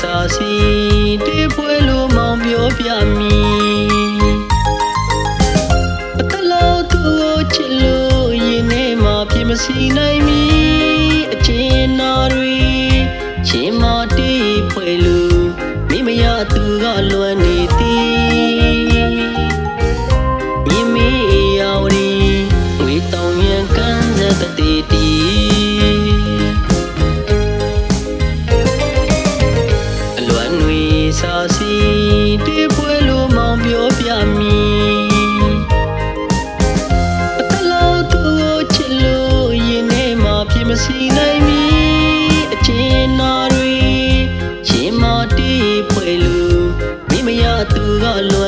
စာစီတေးပွဲလို့မောင်ပြောပြမီအတလို့သူကိုချစ်လို့ရင်ထဲမှာပြမစီနိုင်မီအချင်းနာတွေချင်းမတေးပွဲလို့မိမရသူကလွယ် regalo